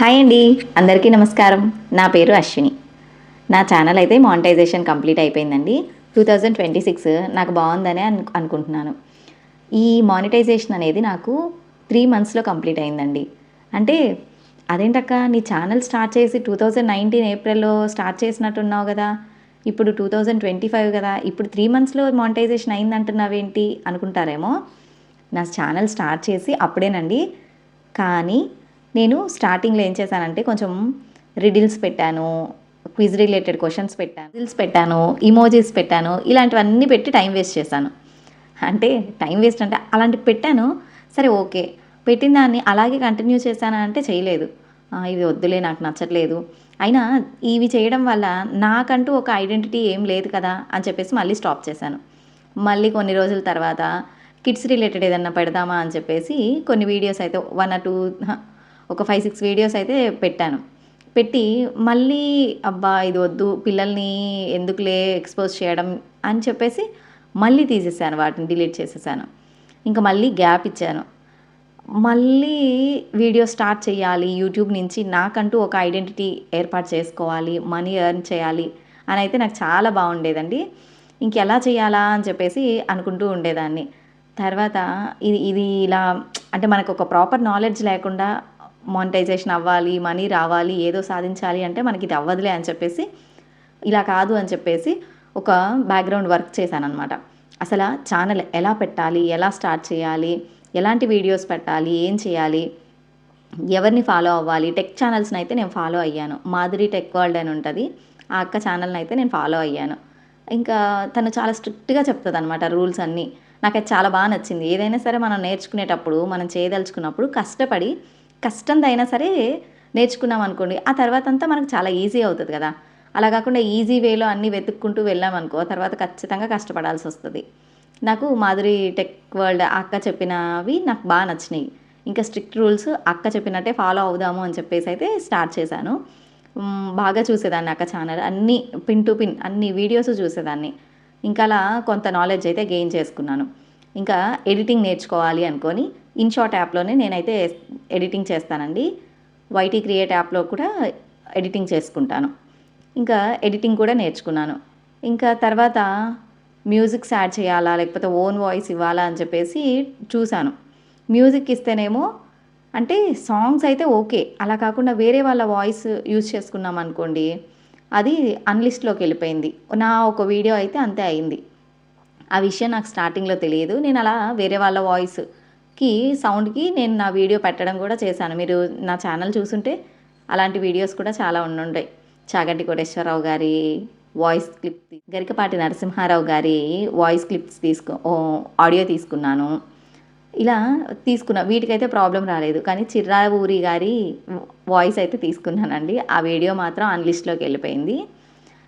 Hi అండి. అందరికీ నమస్కారం. నా పేరు అశ్విని. నా ఛానల్ అయితే మానిటైజేషన్ కంప్లీట్ అయిపోయిందండి. టూ థౌజండ్ ట్వంటీ సిక్స్ నాకు బాగుందనే అను అనుకుంటున్నాను. ఈ మానిటైజేషన్ అనేది నాకు త్రీ మంత్స్లో కంప్లీట్ అయిందండి. అంటే అదేంటక్క నీ ఛానల్ స్టార్ట్ చేసి టూ థౌజండ్ నైన్టీన్ ఏప్రిల్లో స్టార్ట్ చేసినట్టున్నావు కదా. ఇప్పుడు టూ థౌజండ్ ట్వంటీ ఫైవ్ కదా. ఇప్పుడు త్రీ మంత్స్లో మానిటైజేషన్ అయిందంటున్నావేంటి అనుకుంటారేమో. నా ఛానల్ స్టార్ట్ చేసి అప్పుడేనండి. కానీ నేను స్టార్టింగ్లో ఏం చేశానంటే కొంచెం రిడిల్స్ పెట్టాను క్విజ్ రిలేటెడ్ క్వశ్చన్స్ పెట్టాను రిడిల్స్ పెట్టాను ఇమోజీస్ పెట్టాను ఇలాంటివన్నీ పెట్టి టైం వేస్ట్ చేశాను. అంటే టైం వేస్ట్ అంటే అలాంటివి పెట్టాను సరే ఓకే. పెట్టిన దాన్ని అలాగే కంటిన్యూ చేశానా అంటే చేయలేదు. ఇవి వద్దులే నాకు నచ్చట్లేదు. అయినా ఇవి చేయడం వల్ల నాకంటూ ఒక ఐడెంటిటీ ఏం లేదు కదా అని చెప్పేసి మళ్ళీ స్టాప్ చేశాను. మళ్ళీ కొన్ని రోజుల తర్వాత కిడ్స్ రిలేటెడ్ ఏదన్నా పెడదామా అని చెప్పేసి కొన్ని వీడియోస్ అయితే వన్ ఆర్ టూ ఒక ఫైవ్ సిక్స్ వీడియోస్ అయితే పెట్టాను. పెట్టి మళ్ళీ అబ్బా ఇది వద్దు పిల్లల్ని ఎందుకులే ఎక్స్పోజ్ చేయడం అని చెప్పేసి మళ్ళీ తీసేసాను వాటిని డిలీట్ చేసేసాను. ఇంకా మళ్ళీ గ్యాప్ ఇచ్చాను. మళ్ళీ వీడియో స్టార్ట్ చేయాలి యూట్యూబ్ నుంచి నాకంటూ ఒక ఐడెంటిటీ ఏర్పాటు చేసుకోవాలి మనీ ఎర్న్ చేయాలి అని అయితే నాకు చాలా బాగుండేదండి. ఇంకెలా చేయాలా అని చెప్పేసి అనుకుంటూ ఉండేదాన్ని. తర్వాత ఇది ఇది ఇలా అంటే మనకు ఒక ప్రాపర్ నాలెడ్జ్ లేకుండా మానిటైజేషన్ అవ్వాలి మనీ రావాలి ఏదో సాధించాలి అంటే మనకి ఇది అవ్వదులే అని చెప్పేసి ఇలా కాదు అని చెప్పేసి ఒక బ్యాక్గ్రౌండ్ వర్క్ చేశాను అనమాట అసలు ఛానల్ ఎలా పెట్టాలి ఎలా స్టార్ట్ చేయాలి ఎలాంటి వీడియోస్ పెట్టాలి ఏం చేయాలి ఎవరిని ఫాలో అవ్వాలి టెక్ ఛానల్స్ని అయితే నేను ఫాలో అయ్యాను. మాధురి టెక్ వరల్డ్ అని ఉంటుంది ఆ అక్క ఛానల్ని అయితే నేను ఫాలో అయ్యాను. ఇంకా తను చాలా స్ట్రిక్ట్గా చెప్తుంది అనమాట రూల్స్ అన్నీ. నాకు అది చాలా బాగా నచ్చింది. ఏదైనా సరే మనం నేర్చుకునేటప్పుడు మనం చేయదలుచుకున్నప్పుడు కష్టపడి కష్టందైనా సరే నేర్చుకున్నాం అనుకోండి ఆ తర్వాత అంతా మనకు చాలా ఈజీ అవుతుంది కదా. అలా కాకుండా ఈజీ వేలో అన్నీ వెతుక్కుంటూ వెళ్ళాం అనుకో తర్వాత ఖచ్చితంగా కష్టపడాల్సి వస్తుంది. నాకు మాధురి టెక్ వరల్డ్ అక్క చెప్పినవి నాకు బాగా నచ్చినాయి. ఇంకా స్ట్రిక్ట్ రూల్స్ అక్క చెప్పినట్టే ఫాలో అవుదాము అని చెప్పేసి అయితే స్టార్ట్ చేశాను. బాగా చూసేదాన్ని అక్క ఛానల్. అన్ని పిన్ టు పిన్ అన్ని వీడియోస్ చూసేదాన్ని. ఇంకా అలా కొంత నాలెడ్జ్ అయితే గెయిన్ చేసుకున్నాను. ఇంకా ఎడిటింగ్ నేర్చుకోవాలి అనుకొని ఇన్షాట్ యాప్లోనే నేనైతే ఎడిటింగ్ చేస్తానండి. వైటీ క్రియేట్ యాప్లో కూడా ఎడిటింగ్ చేసుకుంటాను. ఇంకా ఎడిటింగ్ కూడా నేర్చుకున్నాను. ఇంకా తర్వాత మ్యూజిక్స్ యాడ్ చేయాలా లేకపోతే ఓన్ వాయిస్ ఇవ్వాలా అని చెప్పేసి చూశాను. మ్యూజిక్ ఇస్తేనేమో అంటే సాంగ్స్ అయితే ఓకే. అలా కాకుండా వేరే వాళ్ళ వాయిస్ యూజ్ చేసుకున్నాం అనుకోండి అది అన్లిస్ట్లోకి వెళ్ళిపోయింది. నా ఒక వీడియో అయితే అంతే అయింది. ఆ విషయం నాకు స్టార్టింగ్లో తెలియదు. నేను అలా వేరే వాళ్ళ వాయిస్ కి సౌండ్కి నేను నా వీడియో పెట్టడం కూడా చేశాను. మీరు నా ఛానల్ చూసుంటే అలాంటి వీడియోస్ కూడా చాలా ఉండుంటాయి చాగంటి కోటేశ్వరరావు గారి వాయిస్ క్లిప్ గరికపాటి నరసింహారావు గారి వాయిస్ క్లిప్స్ తీసుకో ఆడియో తీసుకున్నాను. ఇలా తీసుకున్నా వీటికైతే ప్రాబ్లం రాలేదు. కానీ చిర్రా ఊరి గారి వాయిస్ అయితే తీసుకున్నానండి. ఆ వీడియో మాత్రం అన్లిస్ట్లోకి వెళ్ళిపోయింది.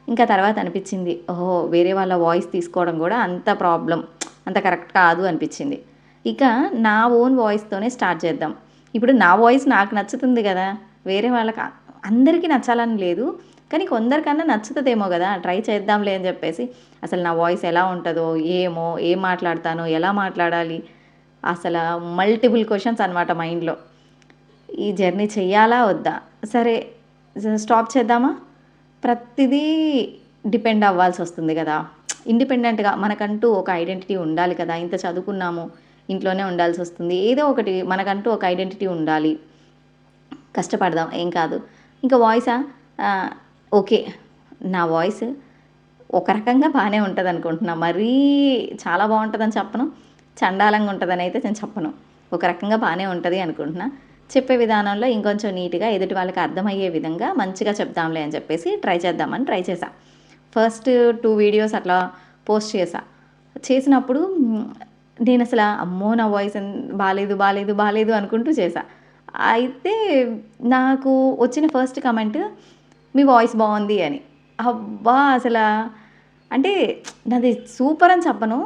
ఇంకా తర్వాత అనిపించింది ఓహో వేరే వాళ్ళ వాయిస్ తీసుకోవడం కూడా అంత ప్రాబ్లం అంత కరెక్ట్ కాదు అనిపించింది. ఇక నా ఓన్ వాయిస్తోనే స్టార్ట్ చేద్దాం. ఇప్పుడు నా వాయిస్ నాకు నచ్చుతుంది కదా వేరే వాళ్ళకి అందరికీ నచ్చాలని లేదు కానీ కొందరికన్నా నచ్చుతుందేమో కదా ట్రై చేద్దాంలే అని చెప్పేసి. అసలు నా వాయిస్ ఎలా ఉంటుందో ఏమో ఏం మాట్లాడతానో ఎలా మాట్లాడాలి అసలు మల్టిపుల్ క్వశ్చన్స్ అనమాట మైండ్లో. ఈ జర్నీ చెయ్యాలా వద్దా? సరే స్టాప్ చేద్దామా? ప్రతిదీ డిపెండ్ అవ్వాల్సి వస్తుంది కదా. ఇండిపెండెంట్గా మనకంటూ ఒక ఐడెంటిటీ ఉండాలి కదా ఇంత చదువుకున్నాము ఇంట్లోనే ఉండాల్సి వస్తుంది. ఏదో ఒకటి మనకంటూ ఒక ఐడెంటిటీ ఉండాలి. కష్టపడదాం ఏం కాదు. ఇంకా వాయిసా ఓకే. నా వాయిస్ ఒక రకంగా బాగానే ఉంటుంది అనుకుంటున్నా మరీ చాలా బాగుంటుందని చెప్పను. చండాలంగా ఉంటుందని అయితే నేను చెప్పను. ఒక రకంగా బాగానే ఉంటుంది అనుకుంటున్నా. చెప్పే విధానంలో ఇంకొంచెం నీట్గా ఎదుటి వాళ్ళకి అర్థమయ్యే విధంగా మంచిగా చెప్దాంలే అని చెప్పేసి ట్రై చేద్దామని ట్రై చేశా. ఫస్ట్ టూ వీడియోస్ అట్లా పోస్ట్ చేశా. చేసినప్పుడు నేను అసలు అమ్మో నా వాయిస్ బాగాలేదు బాగాలేదు బాగాలేదు అనుకుంటూ చేశా. అయితే నాకు వచ్చిన ఫస్ట్ కమెంట్ మీ వాయిస్ బాగుంది అని. అబ్బా అసలు అంటే నాది సూపర్ అని చెప్పను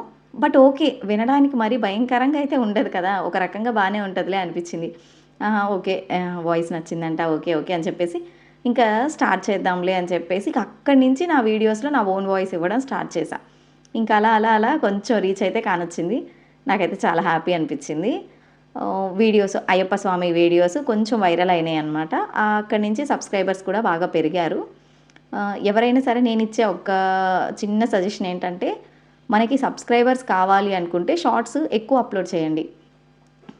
బట్ ఓకే వినడానికి మరీ భయంకరంగా అయితే ఉండదు కదా ఒక రకంగా బాగానే ఉంటుందిలే అనిపించింది. ఓకే వాయిస్ నచ్చిందంట ఓకే ఓకే అని చెప్పేసి ఇంకా స్టార్ట్ చేద్దాంలే అని చెప్పేసి అక్కడి నుంచి నా వీడియోస్లో నా ఓన్ వాయిస్ ఇవ్వడం స్టార్ట్ చేశా. ఇంకా అలా అలా అలా కొంచెం రీచ్ అయితే కానొచ్చింది. నాకైతే చాలా హ్యాపీ అనిపించింది. వీడియోస్ అయ్యప్ప స్వామి వీడియోస్ కొంచెం వైరల్ అయినాయి అనమాట అక్కడి నుంచి సబ్స్క్రైబర్స్ కూడా బాగా పెరిగారు. ఎవరైనా సరే నేను ఇచ్చే ఒక చిన్న సజెషన్ ఏంటంటే మనకి సబ్స్క్రైబర్స్ కావాలి అనుకుంటే షార్ట్స్ ఎక్కువ అప్లోడ్ చేయండి.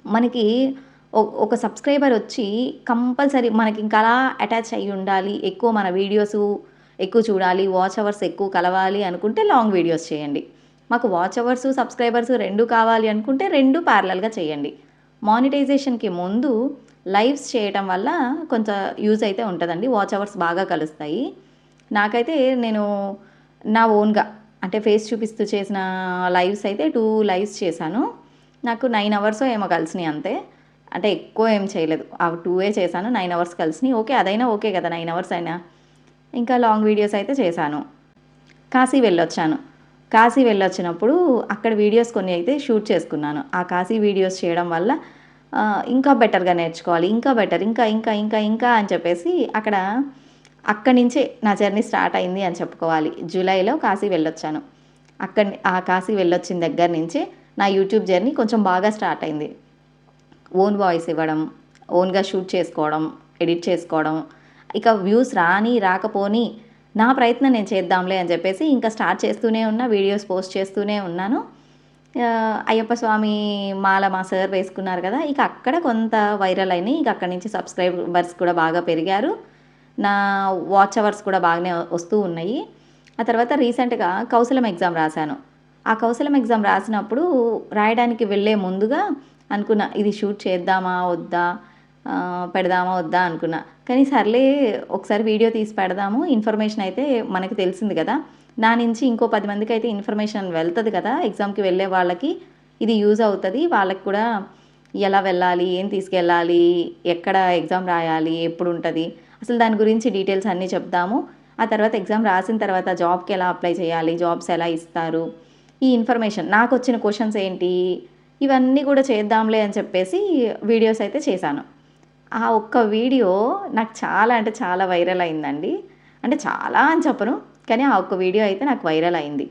మనకి ఒ- ఒక సబ్స్క్రైబర్ వచ్చి కంపల్సరీ మనకి ఇంకా అలా అటాచ్ అయ్యి ఉండాలి ఎక్కువ మన వీడియోస్ ఎక్కువ చూడాలి వాచ్ అవర్స్ ఎక్కువ కలవాలి అనుకుంటే లాంగ్ వీడియోస్ చేయండి. మాకు వాచ్ అవర్స్ సబ్స్క్రైబర్స్ రెండు కావాలి అనుకుంటే రెండు ప్యారలల్గా చేయండి. మానిటైజేషన్కి ముందు లైవ్స్ చేయటం వల్ల కొంత యూజ్ అయితే ఉంటుందండి. వాచ్ అవర్స్ బాగా కలుస్తాయి. నాకైతే నేను నా ఓన్గా అంటే ఫేస్ చూపిస్తూ చేసిన లైవ్స్ అయితే టూ లైవ్స్ చేశాను. నాకు నైన్ అవర్స్ ఏమో కలిసినాయి అంతే. అంటే ఎక్కువ ఏం చేయలేదు. ఆ టూవే చేశాను నైన్ అవర్స్ కలిసినాయి. ఓకే అదైనా ఓకే కదా నైన్ అవర్స్ అయినా. ఇంకా లాంగ్ వీడియోస్ అయితే చేశాను. కాశీ వెళ్ళొచ్చాను. కాశీ వెళ్ళొచ్చినప్పుడు అక్కడ వీడియోస్ కొన్ని అయితే షూట్ చేసుకున్నాను. ఆ కాశీ వీడియోస్ చేయడం వల్ల ఇంకా బెటర్గా నేర్చుకోవాలి ఇంకా బెటర్ ఇంకా ఇంకా ఇంకా ఇంకా అని చెప్పేసి అక్కడ అక్కడి నుంచే నా జర్నీ స్టార్ట్ అయింది అని చెప్పుకోవాలి. జూలైలో కాశీ వెళ్ళొచ్చాను. అక్కడి ఆ కాశీ వెళ్ళొచ్చిన దగ్గర నుంచే నా యూట్యూబ్ జర్నీ కొంచెం బాగా స్టార్ట్ అయింది. ఓన్ వాయిస్ ఇవ్వడం ఓన్గా షూట్ చేసుకోవడం ఎడిట్ చేసుకోవడం ఇక వ్యూస్ రాని రాకపోని నా ప్రయత్నం నేను చేద్దాంలే అని చెప్పేసి ఇంకా స్టార్ట్ చేస్తూనే ఉన్నా వీడియోస్ పోస్ట్ చేస్తూనే ఉన్నాను. అయ్యప్ప స్వామి మాల మా సార్ వేసుకున్నారు కదా ఇక అక్కడ కొంత వైరల్ అయినాయి. ఇక అక్కడి నుంచి సబ్స్క్రైబర్స్ కూడా బాగా పెరిగారు. నా వాచ్ అవర్స్ కూడా బాగానే వస్తూ ఉన్నాయి. ఆ తర్వాత రీసెంట్గా కౌశలం ఎగ్జామ్ రాశాను. ఆ కౌశలం ఎగ్జామ్ రాసినప్పుడు రాయడానికి వెళ్ళే ముందుగా అనుకున్నా ఇది షూట్ చేద్దామా వద్దా? పెడదామా వద్దా అనుకున్నా. కానీ సర్లే ఒకసారి వీడియో తీసి పెడదాము ఇన్ఫర్మేషన్ అయితే మనకి తెలిసింది కదా. నా నుంచి ఇంకో పది మందికి అయితే ఇన్ఫర్మేషన్ వెళ్తుంది కదా ఎగ్జామ్కి వెళ్ళే వాళ్ళకి. ఇది యూజ్ అవుతుంది. వాళ్ళకి కూడా ఎలా వెళ్ళాలి ఏం తీసుకెళ్ళాలి ఎక్కడ ఎగ్జామ్ రాయాలి ఎప్పుడు ఉంటుంది అసలు దాని గురించి డీటెయిల్స్ అన్నీ చెప్దాము. ఆ తర్వాత ఎగ్జామ్ రాసిన తర్వాత జాబ్కి ఎలా అప్లై చేయాలి జాబ్స్ ఎలా ఇస్తారు. ఈ ఇన్ఫర్మేషన్ నాకు వచ్చిన క్వశ్చన్స్ ఏంటి ఇవన్నీ కూడా చేద్దాంలే అని చెప్పేసి వీడియోస్ అయితే చేశాను. ఆ ఒక్క వీడియో నాకు చాలా అంటే చాలా వైరల్ అయిందండి. అంటే చాలా అని చెప్పను కానీ ఆ ఒక్క వీడియో అయితే నాకు వైరల్ అయింది.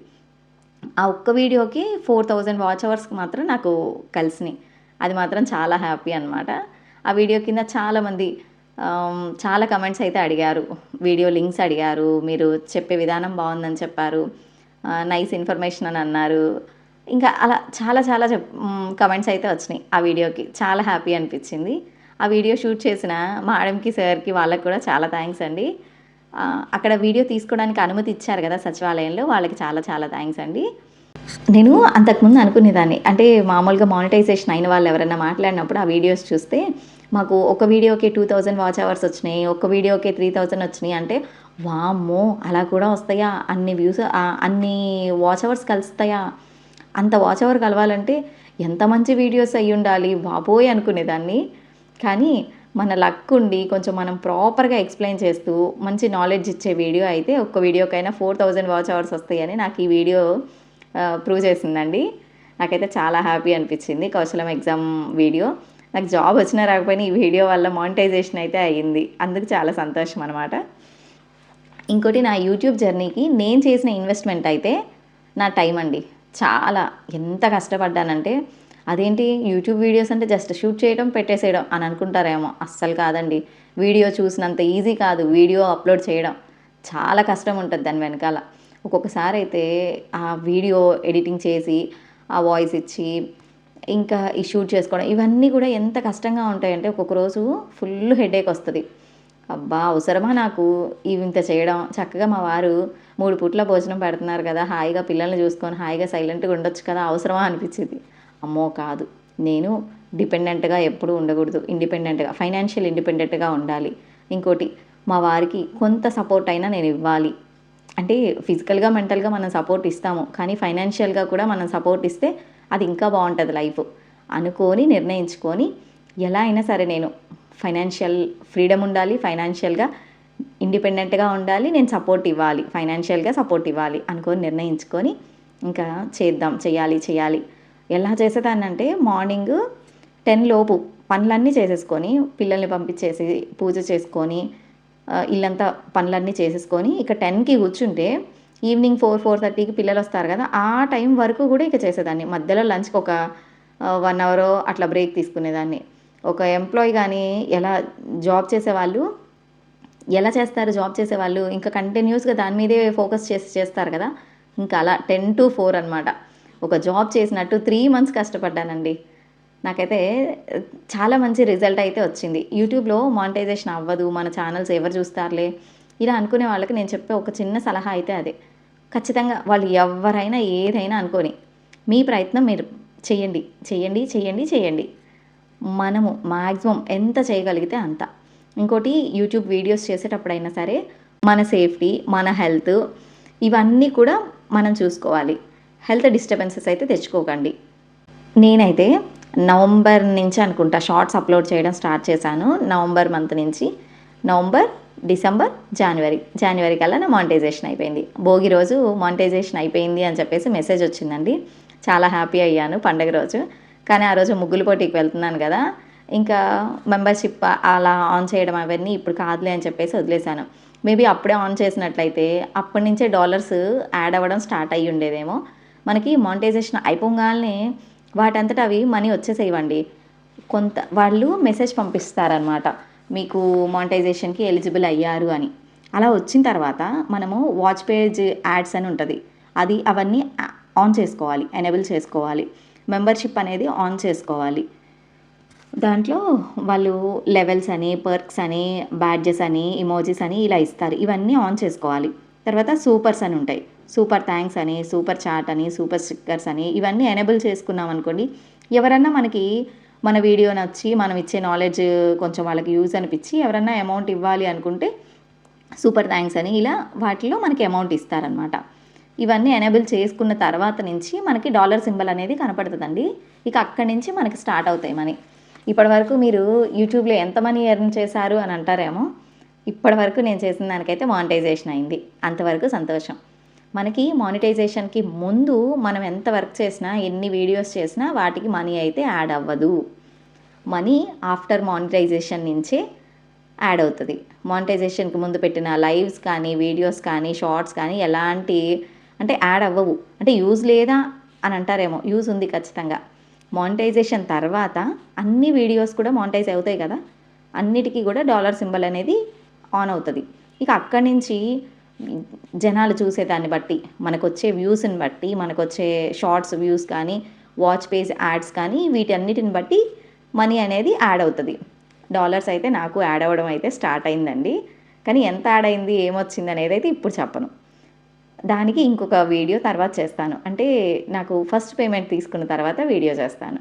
ఆ ఒక్క వీడియోకి ఫోర్ థౌజండ్ వాచ్ అవర్స్కి మాత్రం నాకు కలిసినాయి. అది మాత్రం చాలా హ్యాపీ అనమాట ఆ వీడియో కింద చాలామంది చాలా కమెంట్స్ అయితే అడిగారు. వీడియో లింక్స్ అడిగారు. మీరు చెప్పే విధానం బాగుందని చెప్పారు. నైస్ ఇన్ఫర్మేషన్ అని అన్నారు. ఇంకా అలా చాలా చాలా చెప్ కమెంట్స్ అయితే వచ్చినాయి ఆ వీడియోకి. చాలా హ్యాపీ అనిపించింది. ఆ వీడియో షూట్ చేసిన మేడంకి సార్కి వాళ్ళకి కూడా చాలా థ్యాంక్స్ అండి. అక్కడ వీడియో తీసుకోవడానికి అనుమతి ఇచ్చారు కదా సచివాలయంలో వాళ్ళకి చాలా చాలా థ్యాంక్స్ అండి. నేను అంతకుముందు అనుకునేదాన్ని అంటే మామూలుగా మానిటైజేషన్ అయిన వాళ్ళు ఎవరైనా మాట్లాడినప్పుడు ఆ వీడియోస్ చూస్తే మాకు ఒక వీడియోకి టూ థౌజండ్ వాచ్ అవర్స్ వచ్చినాయి ఒక వీడియోకి త్రీ థౌజండ్ వచ్చినాయి అంటే వామ్మో అలా కూడా వస్తాయా? అన్ని వ్యూస్ అన్ని వాచ్ అవర్స్ కలుస్తాయా? అంత వాచ్ అవర్ కలవాలంటే ఎంత మంచి వీడియోస్ అయ్యి ఉండాలి? బాబోయ్ అనుకునేదాన్ని. కానీ మన లక్ ఉండి కొంచెం మనం ప్రాపర్గా ఎక్స్ప్లెయిన్ చేస్తూ మంచి నాలెడ్జ్ ఇచ్చే వీడియో అయితే ఒక్క వీడియోకైనా ఫోర్ థౌజండ్ వాచ్ అవర్స్ వస్తాయని నాకు ఈ వీడియో ప్రూవ్ చేసిందండి. నాకైతే చాలా హ్యాపీ అనిపించింది కౌశలం ఎగ్జామ్ వీడియో. నాకు జాబ్ వచ్చినా రాకపోయినా ఈ వీడియో వల్ల మానిటైజేషన్ అయితే అయ్యింది. అందుకు చాలా సంతోషం అనమాట ఇంకోటి నా యూట్యూబ్ జర్నీకి నేను చేసిన ఇన్వెస్ట్మెంట్ అయితే నా టైం అండి. చాలా ఎంత కష్టపడ్డానంటే అదేంటి? యూట్యూబ్ వీడియోస్ అంటే జస్ట్ షూట్ చేయడం పెట్టేసేయడం అని అనుకుంటారేమో. అస్సలు కాదండి. వీడియో చూసినంత ఈజీ కాదు. వీడియో అప్లోడ్ చేయడం. చాలా కష్టం ఉంటుంది దాని వెనకాల. ఒక్కొక్కసారి అయితే ఆ వీడియో ఎడిటింగ్ చేసి ఆ వాయిస్ ఇచ్చి ఇంకా ఈ షూట్ చేసుకోవడం ఇవన్నీ కూడా ఎంత కష్టంగా ఉంటాయంటే ఒక్కొక్క రోజు ఫుల్ హెడేక్ వస్తుంది. అబ్బా అవసరమా నాకు ఇవి ఇంత చేయడం? చక్కగా మా వారు మూడు పూట్ల భోజనం పెడుతున్నారు కదా హాయిగా పిల్లల్ని చూసుకొని హాయిగా సైలెంట్గా ఉండొచ్చు కదా అవసరమా అనిపించింది. అమ్మో కాదు. నేను డిపెండెంట్గా ఎప్పుడూ ఉండకూడదు. ఇండిపెండెంట్గా ఫైనాన్షియల్ ఇండిపెండెంట్గా ఉండాలి. ఇంకోటి మా వారికి కొంత సపోర్ట్ అయినా నేను ఇవ్వాలి. అంటే ఫిజికల్గా మెంటల్గా మనం సపోర్ట్ ఇస్తాము. కానీ ఫైనాన్షియల్గా కూడా మనం సపోర్ట్ ఇస్తే అది ఇంకా బాగుంటుంది లైఫ్. అనుకొని నిర్ణయించుకొని ఎలా అయినా సరే నేను ఫైనాన్షియల్ ఫ్రీడమ్ ఉండాలి. ఫైనాన్షియల్గా ఇండిపెండెంట్గా ఉండాలి. నేను సపోర్ట్ ఇవ్వాలి. ఫైనాన్షియల్గా సపోర్ట్ ఇవ్వాలి అనుకొని నిర్ణయించుకొని ఇంకా చేద్దాం. చేయాలి చేయాలి. ఎలా చేసేదాన్నంటే మార్నింగ్ టెన్ లోపు పనులన్నీ చేసేసుకొని పిల్లల్ని పంపించేసి పూజ చేసుకొని ఇల్లంతా పనులన్నీ చేసేసుకొని ఇక టెన్కి కూర్చుంటే ఈవినింగ్ ఫోర్ ఫోర్ థర్టీకి పిల్లలు వస్తారు కదా ఆ టైం వరకు కూడా ఇక చేసేదాన్ని. మధ్యలో లంచ్కి ఒక వన్ అవర్ అట్లా బ్రేక్ తీసుకునేదాన్ని. ఒక ఎంప్లాయీ కానీ ఎలా జాబ్ చేసేవాళ్ళు ఎలా చేస్తారు జాబ్ చేసేవాళ్ళు ఇంకా కంటిన్యూస్గా దాని మీదే ఫోకస్ చేసి చేస్తారు కదా ఇంకా అలా టెన్ టు ఫోర్ అనమాట ఒక జాబ్ చేసినట్టు త్రీ మంత్స్ కష్టపడ్డానండి. నాకైతే చాలా మంచి రిజల్ట్ అయితే వచ్చింది. యూట్యూబ్లో మానిటైజేషన్ అవ్వదు మన ఛానల్స్ ఎవరు చూస్తారులే ఇలా అనుకునే వాళ్ళకి నేను చెప్పే ఒక చిన్న సలహా అయితే అదే. ఖచ్చితంగా వాళ్ళు ఎవరైనా ఏదైనా అనుకొని మీ ప్రయత్నం మీరు చేయండి చేయండి చేయండి చేయండి. మనము మ్యాక్సిమం ఎంత చేయగలిగితే అంత. ఇంకోటి యూట్యూబ్ వీడియోస్ చేసేటప్పుడైనా సరే మన సేఫ్టీ మన హెల్త్ ఇవన్నీ కూడా మనం చూసుకోవాలి. హెల్త్ డిస్టర్బెన్సెస్ అయితే తెచ్చుకోకండి. నేనైతే నవంబర్ నుంచి అనుకుంటా షార్ట్స్ అప్లోడ్ చేయడం స్టార్ట్ చేశాను. నవంబర్ మంత్ నుంచి నవంబర్ డిసెంబర్ జనవరి. జనవరి కల్లా నా మానిటైజేషన్ అయిపోయింది. భోగి రోజు మానిటైజేషన్ అయిపోయింది అని చెప్పేసి మెసేజ్ వచ్చిందండి. చాలా హ్యాపీ అయ్యాను పండగ రోజు. కానీ ఆ రోజు ముగ్గులు పోటీకి వెళ్తున్నాను కదా. ఇంకా మెంబర్షిప్ అలా ఆన్ చేయడం అవన్నీ ఇప్పుడు కాదులే అని చెప్పేసి వదిలేశాను. మేబీ అప్పుడే ఆన్ చేసినట్లయితే అప్పటి నుంచే డాలర్స్ యాడ్ అవ్వడం స్టార్ట్ అయ్యి ఉండేదేమో. మనకి మానిటైజేషన్ అయిపోగానే వాటంతట అవి మనీ వచ్చేసేయండి కొంత వాళ్ళు మెసేజ్ పంపిస్తారనమాట మీకు మానిటైజేషన్కి ఎలిజిబుల్ అయ్యారు అని. అలా వచ్చిన తర్వాత మనము వాచ్ పేజ్ యాడ్స్ అని ఉంటుంది. అది అవన్నీ ఆన్ చేసుకోవాలి ఎనేబుల్ చేసుకోవాలి. మెంబర్షిప్ అనేది ఆన్ చేసుకోవాలి. దాంట్లో వాళ్ళు లెవెల్స్ అని పర్క్స్ అని బ్యాడ్జెస్ అని ఇమోజీస్ అని ఇలా ఇస్తారు. ఇవన్నీ ఆన్ చేసుకోవాలి. తర్వాత సూపర్స్ అని ఉంటాయి. సూపర్ థ్యాంక్స్ అని సూపర్ చాట్ అని సూపర్ స్టిక్కర్స్ అని ఇవన్నీ ఎనేబుల్ చేసుకున్నాం అనుకోండి ఎవరన్నా మనకి మన వీడియో నచ్చి మనం ఇచ్చే నాలెడ్జ్ కొంచెం వాళ్ళకి యూజ్ అనిపించి ఎవరన్నా అమౌంట్ ఇవ్వాలి అనుకుంటే సూపర్ థ్యాంక్స్ అని ఇలా వాటిలో మనకి అమౌంట్ ఇస్తారనమాట. ఇవన్నీ ఎనేబుల్ చేసుకున్న తర్వాత నుంచి మనకి డాలర్ సింబల్ అనేది కనపడుతుందండి. ఇక అక్కడి నుంచి మనకి స్టార్ట్ అవుతాయి మనీ. ఇప్పటి వరకు మీరు యూట్యూబ్లో ఎంత మనీ ఎర్న్ చేశారు అని అంటారేమో ఇప్పటివరకు నేను చేసిన దానికైతే మానిటైజేషన్ అయింది. అంతవరకు సంతోషం. మనకి మానిటైజేషన్కి ముందు మనం ఎంత వర్క్ చేసినా ఎన్ని వీడియోస్ చేసినా వాటికి మనీ అయితే యాడ్ అవ్వదు. మనీ ఆఫ్టర్ మానిటైజేషన్ నుంచే యాడ్ అవుతుంది. మానిటైజేషన్కి ముందు పెట్టిన లైవ్స్ కానీ వీడియోస్ కానీ షార్ట్స్ కానీ ఎలాంటి అంటే యాడ్ అవ్వవు. అంటే యూజ్ లేదా అని అంటారేమో యూజ్ ఉంది ఖచ్చితంగా. మానిటైజేషన్ తర్వాత అన్ని వీడియోస్ కూడా మానిటైజ్ అవుతాయి కదా. అన్నిటికీ కూడా డాలర్ సింబల్ అనేది ఆన్ అవుతుంది. ఇక అక్కడి నుంచి జనాలు చూసేదాన్ని బట్టి మనకు వచ్చే వ్యూస్ని బట్టి మనకు వచ్చే షార్ట్స్ వ్యూస్ కానీ వాచ్ పేజ్ యాడ్స్ కానీ వీటన్నిటిని బట్టి మనీ అనేది యాడ్ అవుతుంది. డాలర్స్ అయితే నాకు యాడ్ అవ్వడం అయితే స్టార్ట్ అయిందండి. కానీ ఎంత యాడ్ అయింది ఏమొచ్చింది అనేది అయితే ఇప్పుడు చెప్పను. దానికి ఇంకొక వీడియో తర్వాత చేస్తాను. అంటే నాకు ఫస్ట్ పేమెంట్ తీసుకున్న తర్వాత వీడియో చేస్తాను.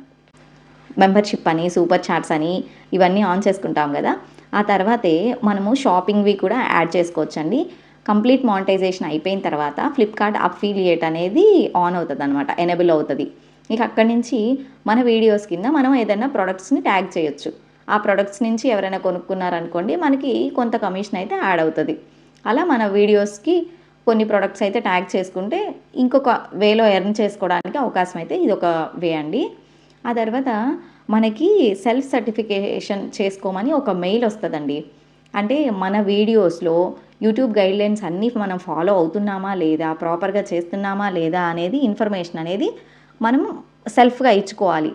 మెంబర్షిప్ అని సూపర్ చాట్స్ అని ఇవన్నీ ఆన్ చేసుకుంటాం కదా. ఆ తర్వాతే మనము షాపింగ్వి కూడా యాడ్ చేసుకోవచ్చండి. కంప్లీట్ మానిటైజేషన్ అయిపోయిన తర్వాత ఫ్లిప్కార్ట్ అఫీలియేట్ అనేది ఆన్ అవుతుంది అనమాట ఎనేబుల్ అవుతుంది. ఇక అక్కడి నుంచి మన వీడియోస్ కింద మనం ఏదైనా ప్రొడక్ట్స్ని ట్యాగ్ చేయొచ్చు. ఆ ప్రొడక్ట్స్ నుంచి ఎవరైనా కొనుక్కున్నారనుకోండి మనకి కొంత కమిషన్ అయితే యాడ్ అవుతుంది. అలా మన వీడియోస్కి కొన్ని ప్రొడక్ట్స్ అయితే ట్యాగ్ చేసుకుంటే ఇంకొక వేలో ఎర్న్ చేసుకోవడానికి అవకాశం అయితే ఇది ఒక వే అండి. ఆ తర్వాత మనకి సెల్ఫ్ సర్టిఫికేషన్ చేసుకోమని ఒక మెయిల్ వస్తుందండి. అంటే మన వీడియోస్లో యూట్యూబ్ గైడ్లైన్స్ అన్నీ మనం ఫాలో అవుతున్నామా లేదా ప్రాపర్గా చేస్తున్నామా లేదా అనేది ఇన్ఫర్మేషన్ అనేది మనం సెల్ఫ్గా ఇచ్చుకోవాలి.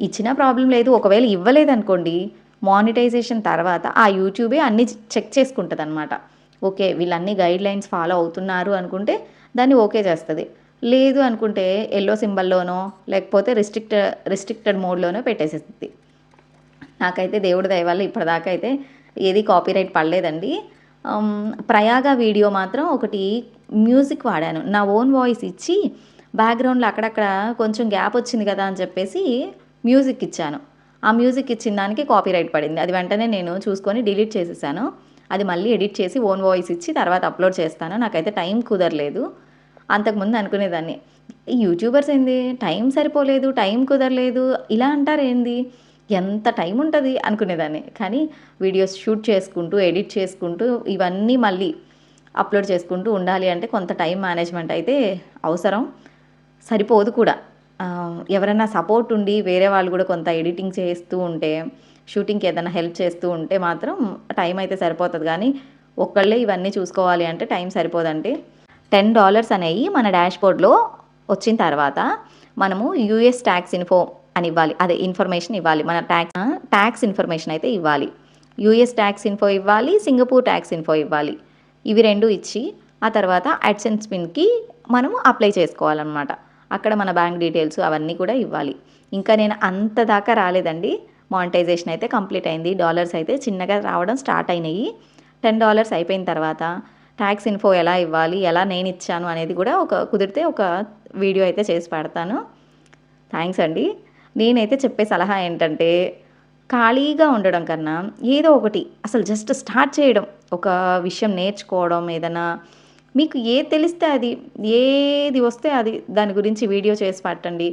ఇచ్చిన ప్రాబ్లం లేదు. ఒకవేళ ఇవ్వలేదనుకోండి మానిటైజేషన్ తర్వాత ఆ యూట్యూబే అన్నీ చెక్ చేసుకుంటుంది అనమాట ఓకే వీళ్ళన్ని గైడ్ లైన్స్ ఫాలో అవుతున్నారు అనుకుంటే దాన్ని ఓకే చేస్తుంది. లేదు అనుకుంటే ఎల్లో సింబల్లోనో లేకపోతే రిస్ట్రిక్ట్ రిస్ట్రిక్టెడ్ మోడ్లోనో పెట్టేసేస్తుంది. నాకైతే దేవుడి దయవల్ల ఇప్పటిదాకా అయితే ఏది కాపీరైట్ పడలేదండి. ప్రయాగ వీడియో మాత్రం ఒకటి మ్యూజిక్ వాడాను. నా ఓన్ వాయిస్ ఇచ్చి బ్యాక్గ్రౌండ్లో అక్కడక్కడ కొంచెం గ్యాప్ వచ్చింది కదా అని చెప్పేసి మ్యూజిక్ ఇచ్చాను. ఆ మ్యూజిక్ ఇచ్చిన దానికి కాపీరైట్ పడింది. అది వెంటనే నేను చూసుకొని డిలీట్ చేసేసాను. అది మళ్ళీ ఎడిట్ చేసి ఓన్ వాయిస్ ఇచ్చి తర్వాత అప్లోడ్ చేస్తాను. నాకైతే టైం కుదరలేదు. అంతకుముందు అనుకునేదాన్ని. యూట్యూబర్స్ ఏంది? టైం సరిపోలేదు టైం కుదరలేదు. ఇలా అంటారేంది? ఎంత టైం ఉంటుంది అనుకునేదాన్ని. కానీ వీడియోస్ షూట్ చేసుకుంటూ ఎడిట్ చేసుకుంటూ ఇవన్నీ మళ్ళీ అప్లోడ్ చేసుకుంటూ ఉండాలి అంటే కొంత టైం మేనేజ్మెంట్ అయితే అవసరం. సరిపోదు కూడా. ఎవరైనా సపోర్ట్ ఉండి వేరే వాళ్ళు కూడా కొంత ఎడిటింగ్ చేస్తూ ఉంటే షూటింగ్కి ఏదైనా హెల్ప్ చేస్తూ ఉంటే మాత్రం టైం అయితే సరిపోతుంది. కానీ ఒక్కళ్ళే ఇవన్నీ చూసుకోవాలి అంటే టైం సరిపోదండి. టెన్ డాలర్స్ అనేవి మన డాష్ బోర్డ్లో వచ్చిన తర్వాత మనము యూఎస్ ట్యాక్స్ ఇన్ఫో అని ఇవ్వాలి. అదే ఇన్ఫర్మేషన్ ఇవ్వాలి. మన ట్యాక్స్ ట్యాక్స్ ఇన్ఫర్మేషన్ అయితే ఇవ్వాలి. యూఎస్ ట్యాక్స్ ఇన్ఫో ఇవ్వాలి సింగపూర్ ట్యాక్స్ ఇన్ఫో ఇవ్వాలి. ఇవి రెండు ఇచ్చి ఆ తర్వాత అడ్సెన్స్ పిన్కి మనము అప్లై చేసుకోవాలన్నమాట. అక్కడ మన బ్యాంక్ డీటెయిల్స్ అవన్నీ కూడా ఇవ్వాలి. ఇంకా నేను అంత దాకా రాలేదండి. మానిటైజేషన్ అయితే కంప్లీట్ అయింది. డాలర్స్ అయితే చిన్నగా రావడం స్టార్ట్ అయినాయి. టెన్ డాలర్స్ అయిపోయిన తర్వాత ట్యాక్స్ ఇన్ఫో ఎలా ఇవ్వాలి ఎలా నేను ఇచ్చాను అనేది కూడా ఒక కుదిరితే ఒక వీడియో అయితే చేసి పెడతాను. థ్యాంక్స్ అండి. నేనైతే చెప్పే సలహా ఏంటంటే ఖాళీగా ఉండడం కన్నా ఏదో ఒకటి అసలు జస్ట్ స్టార్ట్ చేయడం ఒక విషయం నేర్చుకోవడం ఏదైనా. మీకు ఏది తెలిస్తే అది ఏది వస్తే అది దాని గురించి వీడియో చేసి పెట్టండి.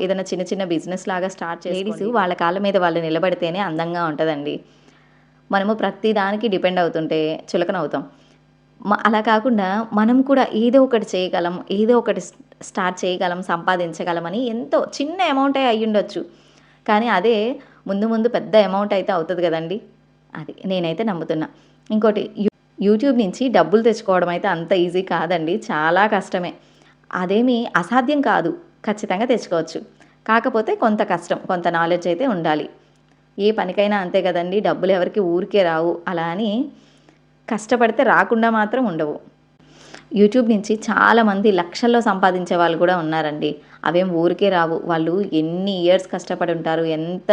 ఏదైనా చిన్న చిన్న బిజినెస్ లాగా స్టార్ట్ చేసి లేడీస్ వాళ్ళ కాళ్ళ మీద వాళ్ళు నిలబడితేనే అందంగా ఉంటుందండి. మనము ప్రతి దానికి డిపెండ్ అవుతుంటే చులకన అవుతాం. అలా కాకుండా మనం కూడా ఏదో ఒకటి చేయగలం ఏదో ఒకటి స్టార్ట్ చేయగలం సంపాదించగలమని ఎంతో చిన్న అమౌంటే అయ్యుండొచ్చు. కానీ అదే ముందు ముందు పెద్ద అమౌంట్ అయితే అవుతుంది కదండి. అది నేనైతే నమ్ముతున్నా. ఇంకోటి యూట్యూబ్ నుంచి డబ్బులు తెచ్చుకోవడం అయితే అంత ఈజీ కాదండి. చాలా కష్టమే. అదేమీ అసాధ్యం కాదు. ఖచ్చితంగా తెచ్చుకోవచ్చు. కాకపోతే కొంత కష్టం కొంత నాలెడ్జ్ అయితే ఉండాలి. ఏ పనికైనా అంతే కదండి. డబ్బులు ఎవరికి ఊరికే రావు. అలా అని కష్టపడితే రాకుండా మాత్రం ఉండవు. యూట్యూబ్ నుంచి చాలామంది లక్షల్లో సంపాదించే వాళ్ళు కూడా ఉన్నారండి. అవేం ఊరికే రావు. వాళ్ళు ఎన్ని ఇయర్స్ కష్టపడి ఉంటారు ఎంత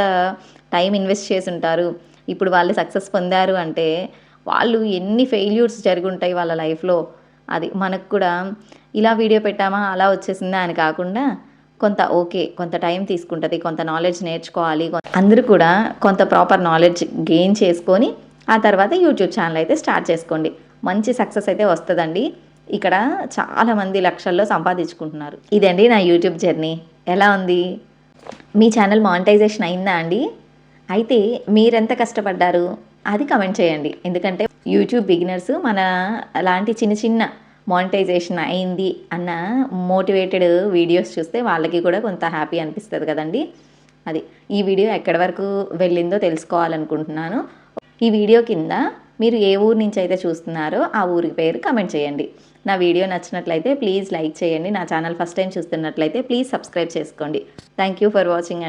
టైం ఇన్వెస్ట్ చేసి ఉంటారు ఇప్పుడు వాళ్ళు సక్సెస్ పొందారు అంటే వాళ్ళు ఎన్ని ఫెయిల్యూర్స్ జరుగుంటాయి వాళ్ళ లైఫ్లో. అది మనకు కూడా ఇలా వీడియో పెట్టామా అలా వచ్చేసిందా అని కాకుండా కొంత ఓకే కొంత టైం తీసుకుంటుంది కొంత నాలెడ్జ్ నేర్చుకోవాలి అందరూ కూడా కొంత ప్రాపర్ నాలెడ్జ్ గెయిన్ చేసుకొని ఆ తర్వాత యూట్యూబ్ ఛానల్ అయితే స్టార్ట్ చేసుకోండి. మంచి సక్సెస్ అయితే వస్తుందండి. ఇక్కడ చాలామంది లక్షల్లో సంపాదించుకుంటున్నారు. ఇదండి నా యూట్యూబ్ జర్నీ. ఎలా ఉంది? మీ ఛానల్ మానిటైజేషన్ అయిందా అండి? అయితే మీరెంత కష్టపడ్డారు? అది కమెంట్ చేయండి. ఎందుకంటే యూట్యూబ్ బిగినర్స్ మన అలాంటి చిన్న చిన్న మానిటైజేషన్ అయింది అన్న మోటివేటెడ్ వీడియోస్ చూస్తే వాళ్ళకి కూడా కొంత హ్యాపీ అనిపిస్తుంది కదండి. అది ఈ వీడియో ఎక్కడి వరకు వెళ్ళిందో తెలుసుకోవాలనుకుంటున్నాను. ఈ వీడియో కింద మీరు ఏ ఊరు నుంచి అయితే చూస్తున్నారో ఆ ఊరి పేరు కమెంట్ చేయండి. నా వీడియో నచ్చినట్లయితే ప్లీజ్ లైక్ చేయండి. నా ఛానల్ ఫస్ట్ టైం చూస్తున్నట్లయితే ప్లీజ్ సబ్స్క్రైబ్ చేసుకోండి. Thank you for watching and